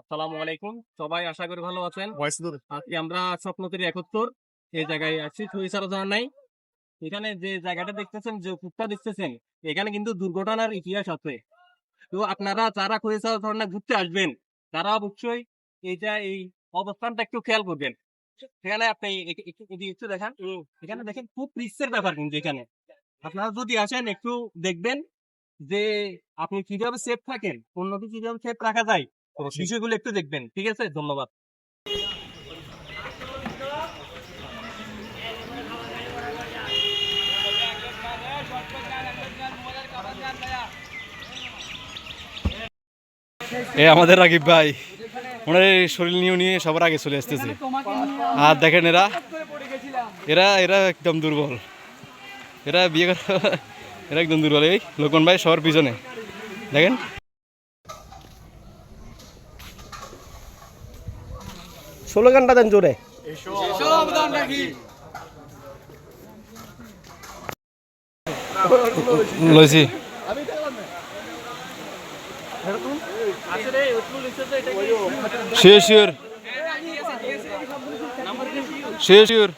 আসসালামু আলাইকুম। সবাই আশা করি ভালো আছেন। আজকে আমরা স্বপ্নতরী একত্তর এই জায়গায় আছি। ছুঁইছাড়া যাওয়ার নাই। এখানে যে জায়গাটা দেখতেছেন যে কূপটা দেখতেছেন এখানে কিন্তু দুর্ঘটনার ইতিহাস আছে। তো আপনারা যারা খরিছাড়া ঝর্ণা ঘুরতে আসবেন। তারা অবশ্যই এইটা এই অবস্থানটা একটু খেয়াল করবেন। সেখানে আপনি একটু দেখান। এখানে দেখেন খুব রিস্কের ব্যাপার কিন্তু এখানে। আপনারা যদি আসেন একটু দেখবেন যে আপনি কীভাবে সেফ থাকেন অন্যকে কীভাবে সেফ রাখা যায়। বিষয়গুলো একটু দেখবেন ঠিক আছে? ধন্যবাদ। এ আমাদের রাকিব ভাই ওনার এই শরীর নিয়ে নিয়ে সবার আগে চলে আসতেছে। আর দেখেন এরা এরা এরা একদম দুর্বল। এরা বিয়ে করা এরা একদম দুর্বল। এই লোকন ভাই সবার পিছনে। দেখেন। স্লোগানটা দেন জোরে। লইছি। Sure sure sure sure